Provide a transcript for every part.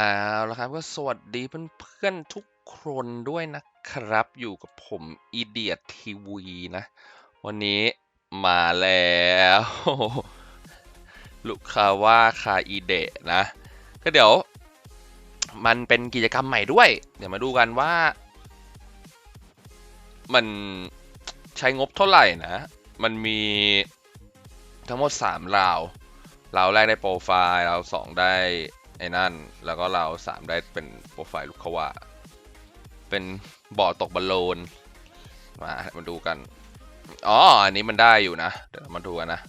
เอาละครับก็สวัสดีเพื่อนๆทุกคนด้วยนะครับ อยู่กับผมอีเดียทีวีนะ วันนี้มาแล้วลูกค้าว่าคาอีเดะนะ ก็เดี๋ยว มันเป็นกิจกรรมใหม่ด้วย เดี๋ยวมาดูกันว่า มันใช้งบเท่าไหร่นะ มันมีทั้งหมด3ราวราวแรกได้โปรไฟล์ราวสองได้ ไอ้นั่น แล้วก็เราสามได้เป็นโปรไฟล์ลูกเขาว่า เป็นบ่อตกบอลลูนมามาดูกัน อ๋อ อันนี้มันได้อยู่นะ เดี๋ยวเรามาดูกันนะ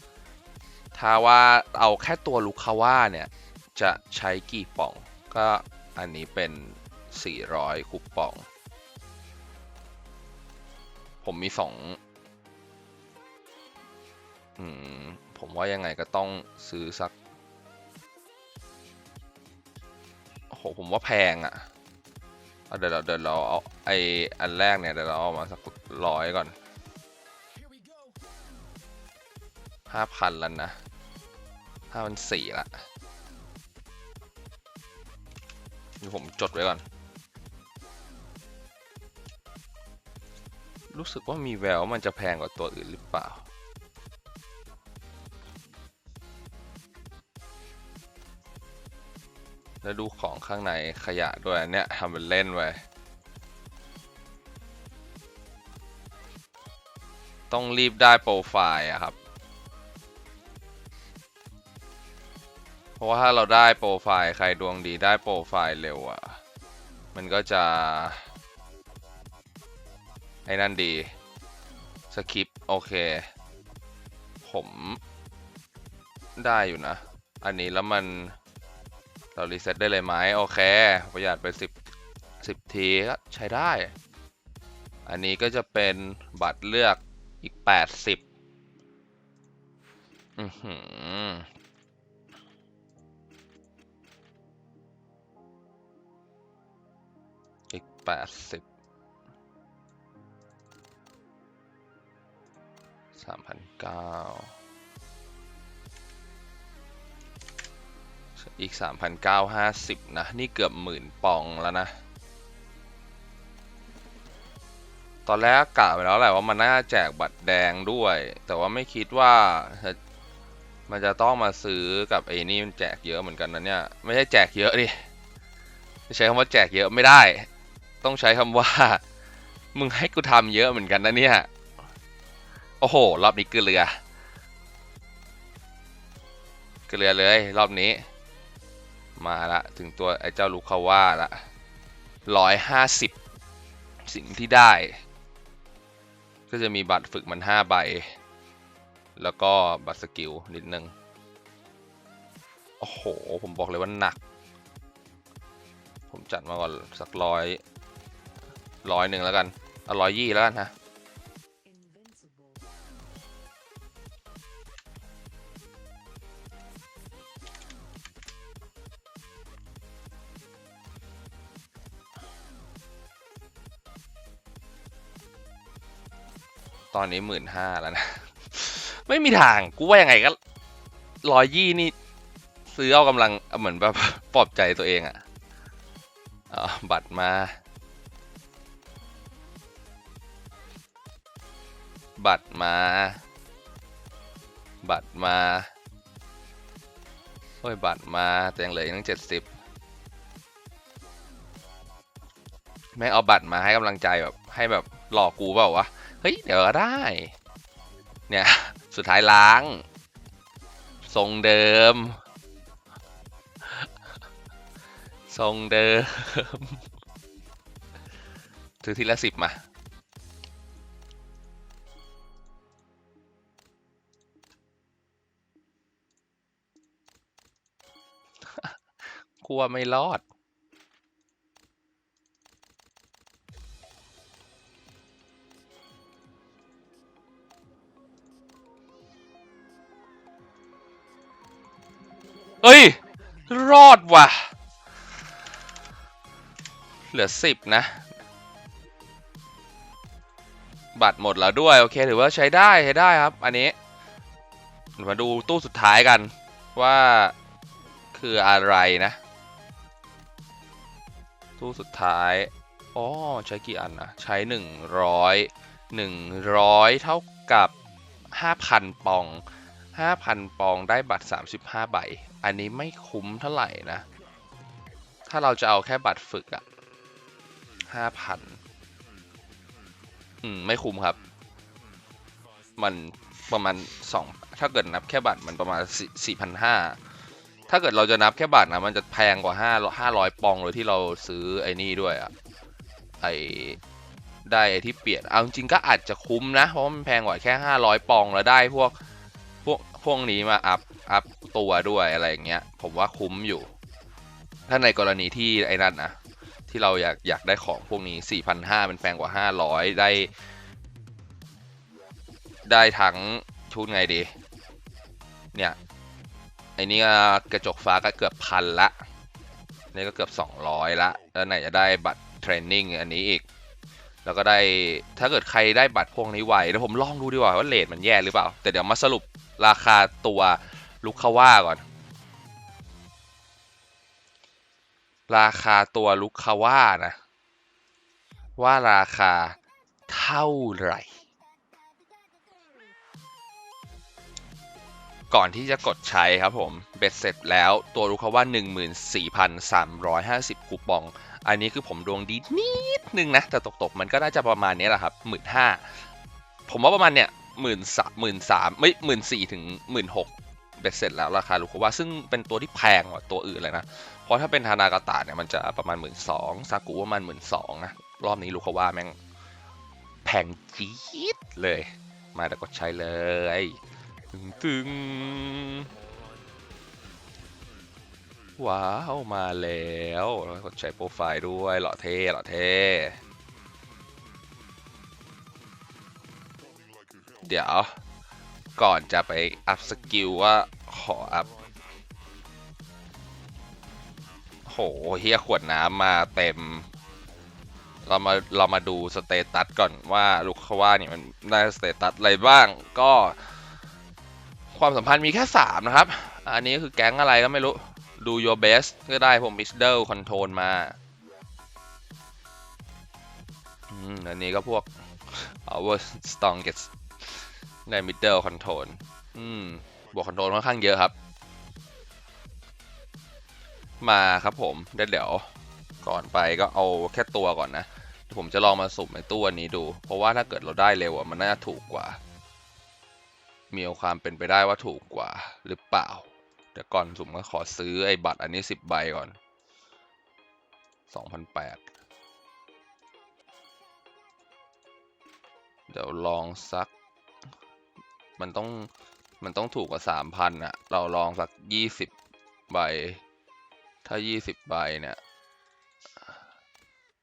ถ้าว่าเอาแค่ตัวลูกคาว่าเนี่ย จะใช้กี่ป่อง ก็อันนี้เป็น 400คูปอง ผมมีสองอืม ผมว่ายังไงก็ต้องซื้อสัก โอ้โหผมว่าแพงอะ่ะเดี๋ยวเราเดี๋ยวเราเอาไออันแรกเนี่ยเดี๋ยวเราเอามาสักร้อยก่อนห้าพันแล้วนะห้าพันสี่ละเดี๋ยวผมจดไว้ก่อน รู้สึกว่ามีแววมันจะแพงกว่าตัวอื่นหรือเปล่า แล้วดูของข้างในขยะด้วยเนี่ยทำเป็นเล่นไว้ ต้องรีบได้โปรไฟล์อะครับ เพราะว่าถ้าเราได้โปรไฟล์ใครดวงดีได้โปรไฟล์เร็วอะมันก็จะ ไอ้นั่นดี สคริปโอเค ผมได้อยู่นะ อันนี้แล้วมัน เรารีเซ็ตได้เลยไหมโอเค ประหยัดไป 10 10 ทีก็ใช้ได้ อันนี้ก็จะเป็นบัตรเลือกอีก 80อือหืออีพันเก้า อีก 3,950 นะ นี่เกือบหมื่นปองแล้วนะ ตอนแรกกะไปแล้วแหละว่ามันน่าแจกบัตรแดงด้วย แต่ว่าไม่คิดว่า มันจะต้องมาซื้อกับไอ้นี่มันแจกเยอะเหมือนกันนะเนี่ย ไม่ใช่แจกเยอะดิ ใช้คำว่าแจกเยอะไม่ได้ ต้องใช้คำว่า มึงให้กูทำเยอะเหมือนกันนะเนี่ย โอ้โห รอบนี้เกลือเกลือเลยรอบนี้ มาละถึงตัวไอ้เจ้าลูคาว่าละร้อยห้าสิบสิ่งที่ได้ ก็จะมีบัตรฝึกมันห้าใบ แล้วก็บัตรสกิลนิดนึง โอ้โห ผมบอกเลยว่าหนัก ผมจัดมาก่อนสักร้อยร้อยหนึ่งแล้วกันเอาร้อยยี่แล้วกันฮะ อนนี้หมื่นห้าแล้วนะ ไม่มีทางกูว่ายังไงก็ร้อยยี่นี่ ซื้อเอากำลังเหมือนแบบปลอบใจตัวเองอะ่ะบัตรมา บัตรมา บัตรมาโอ้ยบัตรมาแต่ยังเหลืออีกตั้งเจ็ดสิบแม่งเอาบัตรมาให้กำลังใจแบบให้แบบหลอกกูเปล่าวะ เฮ้ย เดี๋ยวก็ได้ เนี่ย สุดท้ายล้าง ทรงเดิม ทรงเดิม ซื้อทีละสิบมา กลัวไม่รอด เอ้ย รอดว่ะ เหลือสิบนะ บัตรหมดแล้วด้วย โอเคถือว่าใช้ได้ใช้ได้ครับ อันนี้ มาดูตู้สุดท้ายกัน ว่าคืออะไรนะ ตู้สุดท้ายอ๋อใช้กี่อันนะ ใช้ 100 100 เท่ากับ 5,000 ปอง 5,000 ปองได้บัตร 35 ใบ อันนี้ไม่คุ้มเท่าไหร่นะ ถ้าเราจะเอาแค่บัตรฝึกอะ5,000อืม ไม่คุ้มครับ มันประมาณ2ถ้าเกิดนับแค่บัตรมันประมาณ4,500ถ้าเกิดเราจะนับแค่บัตรนะมันจะแพงกว่า5 500ปองเลยที่เราซื้อไอ้นี่ด้วยอะไอได้ไอที่เปลี่ยนเอาจริงก็อาจจะคุ้มนะ เพราะมันแพงกว่าแค่500ปองแล้วได้พวกพวกพวกนี้มาอัพอัพ ตัวด้วยอะไรอย่างเงี้ย ผมว่าคุ้มอยู่ ถ้าในกรณีที่ไอ้นั่นนะที่เราอยากอยากได้ของพวกนี้ 4,500มันแพงกว่า 500 ได้ ได้ทั้งชุดไงดี เนี่ยไอ้นี่ก็กระจกฟ้าก็เกือบพันละ นี่ก็เกือบ 200 ละ แล้วไหนจะได้บัตรเทรนนิ่งอันนี้อีก แล้วก็ได้ถ้าเกิดใครได้บัตรพวกนี้ไวเดี๋ยวผมลองดูดีกว่าว่าเลทมันแย่หรือเปล่า แต่เดี๋ยวมาสรุปราคาตัว ลูกคาว่าก่อน ราคาตัวลูกคาว่านะ ว่าราคาเท่าไหร่ ก่อนที่จะกดใช้ครับผม เบ็ดเสร็จแล้วตัวรู้เขาว่า 14,350 คูปอง อันนี้คือผมดวงดีนิดนึงนะ แต่ตกๆ มันก็น่าจะประมาณนี้แหละครับ 15,000 ผมว่าประมาณเนี่ยหมื่นสามหมื่นสามไม่หมื่นสี่ถึงหมื่นหก เบ็ดเสร็จแล้วราคาลูกว่าซึ่งเป็นตัวที่แพงกว่าตัวอื่นเลยนะ เพราะถ้าเป็นธานากาตะเนี่ยมันจะประมาณหมื่นสองซากุประมาณหมื่นสองนะรอบนี้ลูกว่าแม่งแพงจี๊ดเลย มาแต่กดใช้เลยตึงตึงว้าวมาแล้วแล้วกดใช้โปรไฟล์ด้วยหล่อเท่หล่อเท่เดี๋ยว ก่อนจะไปอัพสกิลว่าขออัพโหเฮียขวดน้ำมาเต็ม เรามาเรามาดูสเตตัสก่อนว่าลูกเขาว่าเนี่ยมันได้สเตตัสอะไรบ้างก็ ความสัมพันธ์มีแค่ 3 นะครับ อันนี้คือแก๊งอะไรก็ไม่รู้ ดู your best ก็ได้ผม middle control มาอืมอันนี้ก็พวก our strongest ใน middle control อืมบวก control ค่อนข้างเยอะครับ มาครับผมเดี๋ยวก่อนไปก็เอาแค่ตัวก่อนนะผมจะลองมาสุ่มในตู้อันนี้ดู เพราะว่าถ้าเกิดเราได้เร็วอะมันน่าถูกกว่า มีความเป็นไปได้ว่าถูกกว่าหรือเปล่าเดี๋ยวก่อนสุ่มก็ขอซื้อไอ้บัตรอันนี้สิบใบก่อนสองพันแปดเดี๋ยวลองสัก มันต้องมันต้องถูกกว่าสามพันอะเราลองสักยี่สิบใบ ถ้ายี่สิบใบเนี่ย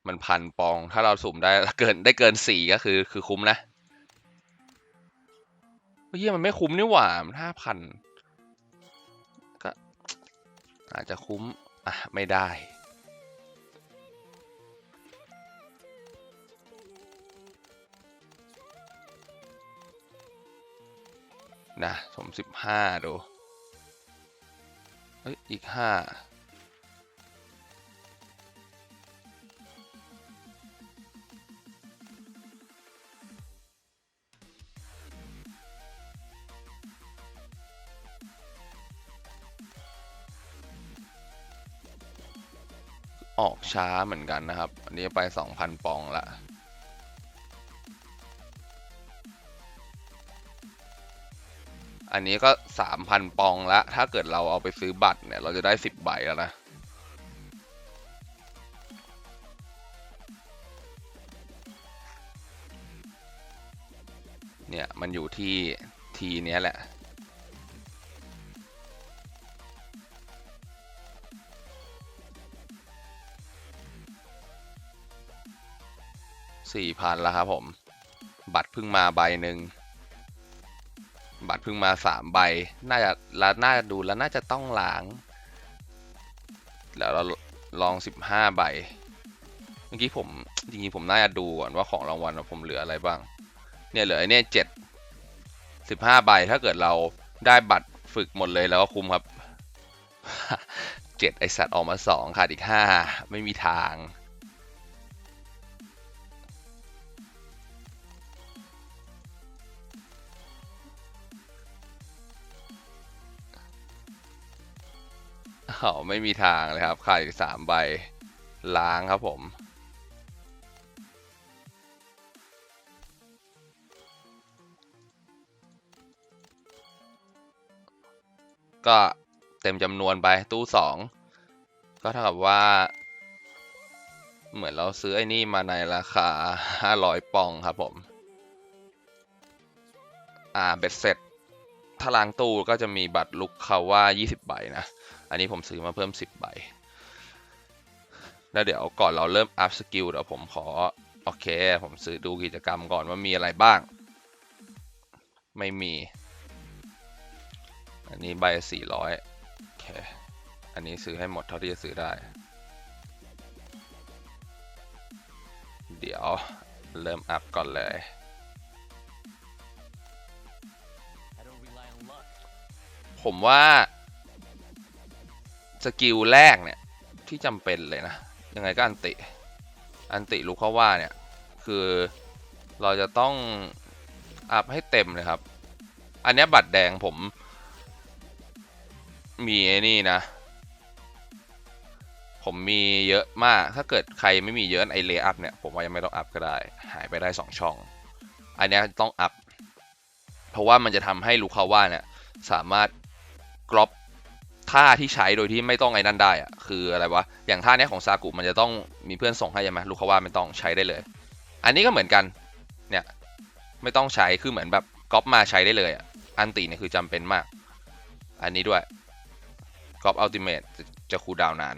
มันพันปอง ถ้าเราสุ่มได้เกินได้เกินสี่ก็คือ คือคุ้มนะเฮียมันไม่คุ้มนี่หว่ามันห้าพันก็อาจจะคุ้ม อะ ไม่ได้ นะผมสิบห้าดูเอ้ยอีกห้าออกช้าเหมือนกันนะครับ อันนี้ไป 2,000 ปองละ อันนี้ก็3,000ปองละ ถ้าเกิดเราเอาไปซื้อบัตรเนี่ย เราจะได้10ใบแล้วนะ เนี่ย มันอยู่ที่ทีเนี้ยแหละสี่พันแล้วครับผม บัตรเพิ่งมาใบหนึ่ง บัตรเพิ่งมาสามใบ น่าจะแล้วน่าจะดูแล้วน่าจะต้องล้างแล้วเราลองสิบห้าใบ เมื่อกี้ผมจริงๆผมน่าจะดูก่อนว่าของรางวัลผมเหลืออะไรบ้าง เนี่ยเหลือไอ้เนี่ยเจ็ดสิบห้าใบถ้าเกิดเราได้บัตรฝึกหมดเลยแล้วก็คุ้มครับเจ็ดไอสัตว์ออกมาสองขาดอีกห้าไม่มีทาง อ๋อไม่มีทางเลยครับขาดอีกสามใบล้างครับผมก็เต็มจำนวนไปตู้สองก็เท่ากับว่า เหมือนเราซื้อไอ้นี่มาในราคา 500 ปองครับผม อ่า เบ็ดเสร็จ ถ้าล้างตู้ก็จะมีบัตรลุกเขาว่า 20 ใบนะ อันนี้ผมซื้อมาเพิ่ม 10 ใบ แล้วเดี๋ยวก่อนเราเริ่มอัพสกิลเดี๋ยวผมขอ โอเค ผมซื้อดูกิจกรรมก่อนว่ามีอะไรบ้าง ไม่มี อันนี้ใบ 400 โอเค อันนี้ซื้อให้หมดเท่าที่จะซื้อได้ เดี๋ยวเริ่มอัพก่อนเลย ผมว่าสกิลแรกเนี่ยที่จำเป็นเลยนะ ยังไงก็อันติ อันติลูกเขาว่าเนี่ย คือเราจะต้องอัพให้เต็มเลยครับ อันนี้บัตรแดงผม มีไอ้นี่นะ ผมมีเยอะมาก ถ้าเกิดใครไม่มีเยอะไอเลอัพเนี่ย ผมว่ายังไม่ต้องอัพก็ได้ หายไปได้ 2 ช่อง อันนี้ต้องอัพ เพราะว่ามันจะทำให้ลูกเขาว่าเนี่ยสามารถ กรอบท่าที่ใช้โดยที่ไม่ต้องไอ้นั่นได้อะคืออะไรวะ อย่างท่าเนี้ยของซากุมันจะต้องมีเพื่อนส่งให้ใช่ไหมลูกเขาว่าไม่ต้องใช้ได้เลย อันนี้ก็เหมือนกัน เนี่ย ไม่ต้องใช้ คือเหมือนแบบก๊อปมาใช้ได้เลยอะอันตีเนี่ยคือจำเป็นมาก อันนี้ด้วยก๊อปอัลติเมทจะคูดาวนาน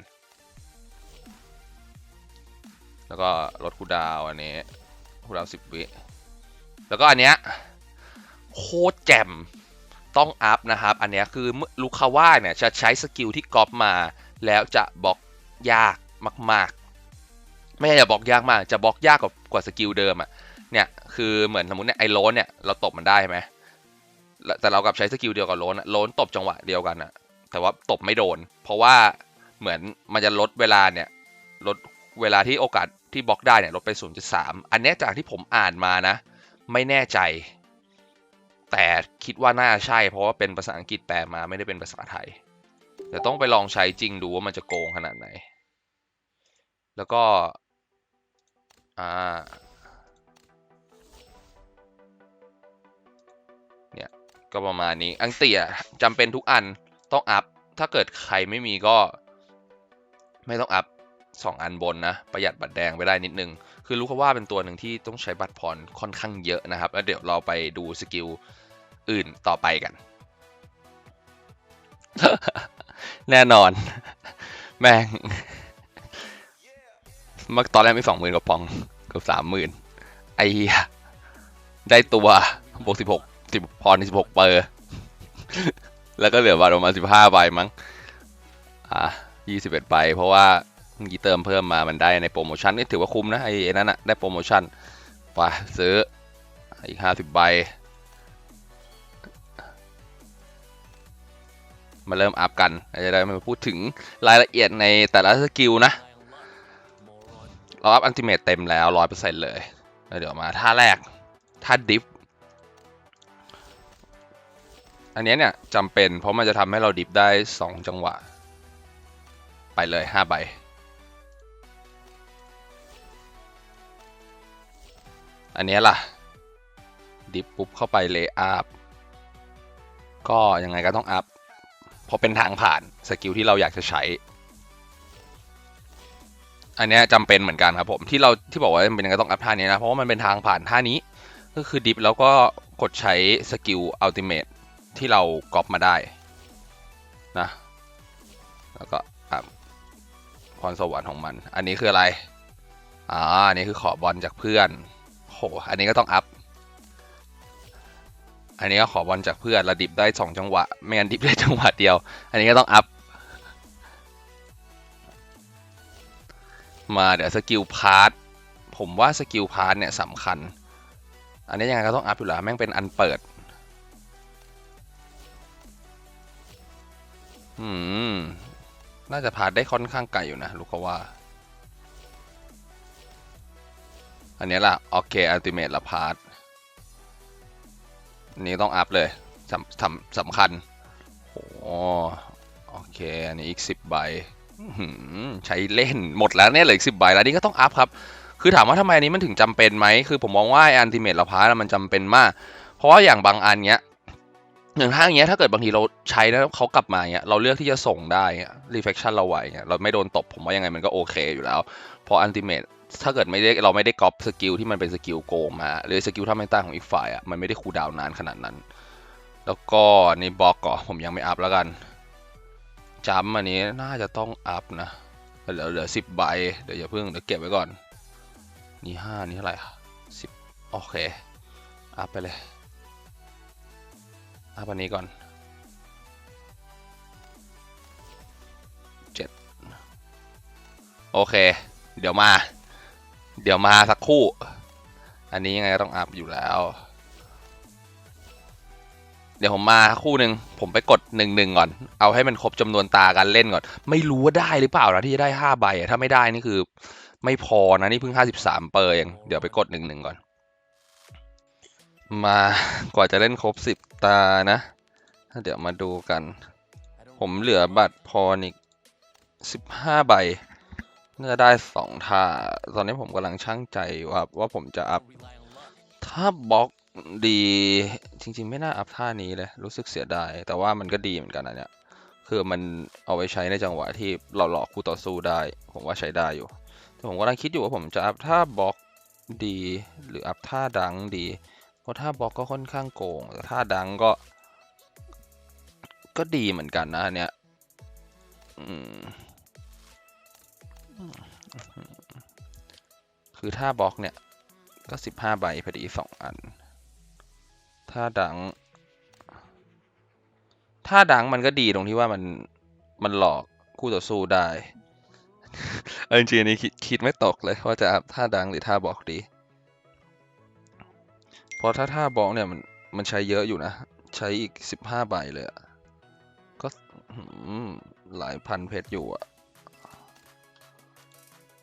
แล้วก็ลดคูดาวอันนี้คูดาวสิบวิ แล้วก็อันเนี้ยโคตรแจ่ม ต้องอัพนะครับ อันนี้คือลูคาว่าเนี่ยจะใช้สกิลที่ก๊อปมา แล้วจะบล็อกยากมาก ๆ ไม่ใช่จะบล็อกยากมาก จะบล็อกยากกว่ากว่าสกิลเดิมอะ เนี่ยคือเหมือนสมมติเนี่ยไอ้โลนเนี่ยเราตบมันได้ใช่ไหมแต่เรากับใช้สกิลเดียวกับโลนอะโลนตบจังหวะเดียวกันอะ แต่ว่าตบไม่โดน เพราะว่าเหมือนมันจะลดเวลาเนี่ยลดเวลาที่โอกาสที่บล็อกได้เนี่ยลดไป 0.3 อันนี้จากที่ผมอ่านมานะ ไม่แน่ใจ แต่คิดว่าน่าใช่ เพราะว่าเป็นภาษาอังกฤษแปลมาไม่ได้เป็นภาษาไทยเดี๋ยวต้องไปลองใช้จริงดูว่ามันจะโกงขนาดไหน แล้วก็อ่าเนี่ยก็ประมาณนี้ อังเตียจำเป็นทุกอันต้องอัพ ถ้าเกิดใครไม่มีก็ไม่ต้องอัพ สองอันบนนะ ประหยัดบัตรแดงไปได้นิดนึง คือรู้เขาว่าเป็นตัวหนึ่งที่ต้องใช้บัตรพรค่อนข้างเยอะนะครับ แล้วเดี๋ยวเราไปดูสกิลอื่นต่อไปกัน แน่นอน แม่งเมื่อตอนแรกไมีสองหมื่นกว่าปองเกือบสามหมื่นไอ้เหี้ยได้ตัวบวกสิบหกสิบพรสิบหกเปอร์ แล้วก็เหลือบัตรประมาณสิบห้าใบมั้ง อะยี่สิบเอ็ดใบเพราะว่า เมื่อกี้เติมเพิ่มมามันได้ในโปรโมชั่นนี่ถือว่าคุ้มนะไอ้นั่นอะได้โปรโมชั่นไปซื้ออีกห้าสิบใบมาเริ่มอัพกันจะได้มาพูดถึงรายละเอียดในแต่ละสกิลนะ เราอัพอันติเมตเต็มแล้วร้อยเปอร์เซ็นต์เลยเดี๋ยวมาท่าแรก ท่าดิฟ อันนี้เนี่ยจำเป็นเพราะมันจะทำให้เราดิฟได้ 2 จังหวะ ไปเลย 5 ใบ อันนี้ล่ะ ดิฟปุ๊บเข้าไปเลยอัพก็ยังไงก็ต้องอัพพราะเป็นทางผ่านสกิลที่เราอยากจะใช้ อันนี้ยจำเป็นเหมือนกันครับผมที่เราที่บอกว่ามันเป็นยังไงต้องอัพท่านี้นะ เพราะว่ามันเป็นทางผ่านท่านี้ ก็คือดิฟแล้วก็กดใช้สกิลอัลติเมทที่เราก๊อปมาได้นะแล้วก็อัพพรสวรรค์ของมัน อันนี้คืออะไร อ่า อันนี้คือขอบอลจากเพื่อน โห อันนี้ก็ต้องอัพ อันนี้ก็ขอบอลจากเพื่อนระดิบได้สองจังหวะ ไม่งั้นดิบได้จังหวะเดียว อันนี้ก็ต้องอัพ มาเดี๋ยวสกิลพาร์ทผมว่าสกิลพาร์ทเนี่ยสำคัญ อันนี้ยังไงก็ต้องอัพอยู่แล้วแม่งเป็นอันเปิด อืม น่าจะพาร์ทได้ค่อนข้างไกลอยู่นะลูกขว่า อันนี้ล่ะโอเคอัลติเมทละพาร์ทนี้ต้องอัพเลยสำสำสำคัญโอ้โอเคอันนี้อีกสิบใบใช้เล่นหมดแล้วเนี่ยเหลืออีกสิบใบแล้วนี่ก็ต้องอัพครับคือถามว่าทำไมอันนี้มันถึงจำเป็นไหมคือผมมองว่าอันติเมตเราพาร์มันจำเป็นมาก เพราะว่าอย่างบางอันเนี้ยอย่างถ้าอย่างเงี้ยถ้าเกิดบางทีเราใช้แล้วเขากลับมาเงี้ยเราเลือกที่จะส่งได้รีเฟคชั่นเราไหวเงี้ยเราไม่โดนตบผมว่ายังไงมันก็โอเคอยู่แล้วพราะอันติเมต ถ้าเกิดไม่ได้เราไม่ได้ก๊อปสกิลที่มันเป็นสกิลโกงมาหรือสกิลท่าไม่ตั้งของอีกฝ่ายอะมันไม่ได้คูลดาวน์นานขนาดนั้น แล้วก็ในบล็อกก่อผมยังไม่อัพแล้วกันจัมอันนี้น่าจะต้องอัพนะเหลือเหลือสิบใบเดี๋ยวอย่าเพิ่งเดี๋ยวเก็บไว้ก่อนนี่ห้านี่เท่าไหร่สิบโอเคอัพไปเลยอัพอันนี้ก่อนเจ็ดโอเค เดี๋ยวมา เดี๋ยวมาสักคู่ อันนี้ยังไงก็ต้องอัพอยู่แล้ว เดี๋ยวผมมาคู่หนึ่งผมไปกดหนึ่งหนึ่งก่อน เอาให้มันครบจำนวนตาการเล่นก่อน ไม่รู้ว่าได้หรือเปล่านะที่จะได้ห้าใบถ้าไม่ได้นี่คือ ไม่พอนะนี่เพิ่งห้าสิบสามเปอร์เองเดี๋ยวไปกดหนึ่งหนึ่งก่อน มากว่าจะเล่นครบสิบตานะเดี๋ยวมาดูกัน ผมเหลือบัตรพรอีกสิบห้าใบ น่าจะได้สองท่า ตอนนี้ผมกำลังช่างใจว่าว่าผมจะอัพ ถ้าบล็อกดีจริง ๆ ไม่น่าอัพท่านี้เลย รู้สึกเสียดาย แต่ว่ามันก็ดีเหมือนกันนะเนี่ย คือมันเอาไว้ใช้ในจังหวะที่เราหลอกคู่ต่อสู้ได้ ผมว่าใช้ได้อยู่ แต่ผมกำลังคิดอยู่ว่าผมจะอัพท่าบล็อกดี หรืออัพท่าดังดี เพราะท่าบล็อกก็ค่อนข้างโกง แต่ท่าดังก็ ก็ดีเหมือนกันนะเนี่ย อืม คือท่าบล็อกเนี่ย ก็สิบห้าใบพอดีสองอัน ถ้าดัง ถ้าดังมันก็ดีตรงที่ว่ามันมันหลอกคู่ต่อสู้ได้เอาจริงๆนนี้คิดคิดไม่ตกเลยว่าจะท่าดังหรือท่าบล็อกดี เพราะถ้าท่าบล็อกเนี่ยมันมันใช้เยอะอยู่นะ ใช้อีกสิบห้าใบเลยอะก็หืมหลายพันเพชรอยู่อะ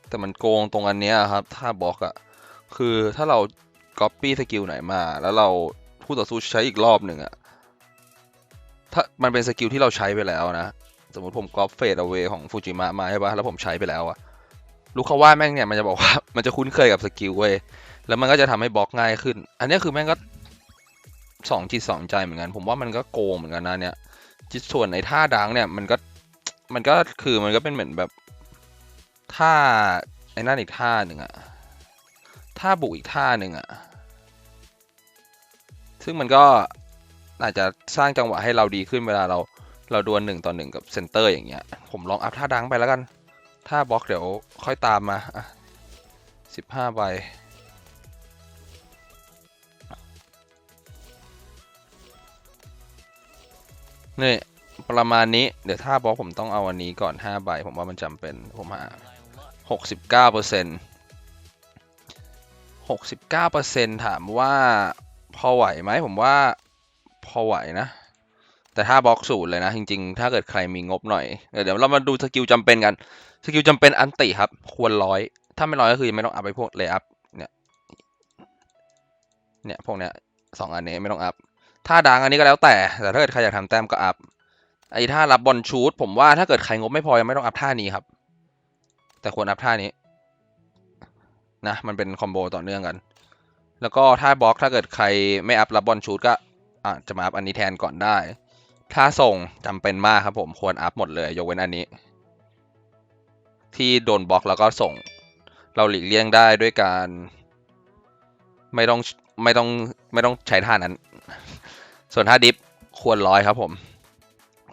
แต่มันโกงตรงอันเนี้ยครับท่าบล็อกอะคือถ้าเรา copy สกิลไหนมา แล้วเราผู้ต่อสู้ใช้อีกรอบหนึ่งอะถ้ามันเป็นสกิลที่เราใช้ไปแล้วนะ สมมติผม copy fade away ของฟูจิมะมาใช่ปะแล้วผมใช้ไปแล้วอะลูกเขาว่าแม่งเนี่ยมันจะบอกว่ามันจะคุ้นเคยกับสกิลเว้ยแล้วมันก็จะทำให้บล็อกง่ายขึ้น อันนี้คือแม่งก็สองจิตสองใจเหมือนกัน ผมว่ามันก็โกงเหมือนกันนะเนี่ยจิตส่วนในท่าดังเนี่ยมันก็มันก็คือมันก็เป็นเหมือนแบบ ท่าไอ้นั่นอีกท่าหนึ่งอะท่าบุกอีกท่าหนึ่งอะซึ่งมันก็อาจจะสร้างจังหวะให้เราดีขึ้นเวลาเราเราดวลหนึ่งต่อหนึ่งกับเซนเตอร์อย่างเงี้ย ผมลองอัพท่าดังไปแล้วกัน ท่าบล็อกเดี๋ยวค่อยตามมาอะสิบห้าใบนี่ประมาณนี้ เดี๋ยวท่าบล็อกผมต้องเอาอันนี้ก่อนห้าใบผมว่ามันจำเป็นผมหา Rely on luck. หกสิบเก้าเปอร์เซ็นต์หกสิบเก้าเปอร์เซ็นต์ถามว่าพอไหวไหมผมว่าพอไหวนะ แต่ถ้าบล็อกศูนย์เลยนะ จริงๆ ถ้าเกิดใครมีงบหน่อย เดี๋ยวเรามาดูสกิลจำเป็นกัน สกิลจำเป็นอันติครับ ควรร้อย ถ้าไม่ร้อยก็คือไม่ต้องอัพไปพวกเลอัพเนี่ย เนี่ยพวกเนี้ยสองอันนี้ไม่ต้องอัพ ถ้าดังอันนี้ก็แล้วแต่ แต่ถ้าเกิดใครอยากทำแต้มก็อัพ ไอ้ท่ารับบอลชูตผมว่าถ้าเกิดใครงบไม่พอยังไม่ต้องอัพท่านี้ครับ แต่ควรอัพท่านี้นะมันเป็นคอมโบต่อเนื่องกัน แล้วก็ท่าบล็อกถ้าเกิดใครไม่อัพรับบอลชูตก็อะจะมาอัพอันนี้แทนก่อนได้ ถ้าส่งจำเป็นมากครับผมควรอัพหมดเลย ยกเว้นอันนี้ ที่โดนบล็อกแล้วก็ส่ง เราหลีกเลี่ยงได้ด้วยการ ไม่ต้องไม่ต้องไม่ต้องใช้ท่านั้น ส่วนท่าดิฟควรร้อยครับผม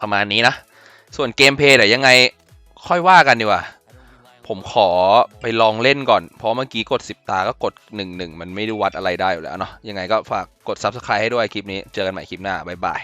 ประมาณนี้นะ ส่วนเกมเพลย์เดี๋ยวยังไงค่อยว่ากันดีกว่า ผมขอไปลองเล่นก่อน เพราะเมื่อกี้กด 10 ตาก็กด 1 1 มันไม่ได้วัดอะไรได้อยู่แล้วเนาะยังไงก็ฝากกด Subscribe ให้ด้วยคลิปนี้ เจอกันใหม่คลิปหน้า บ๊ายบาย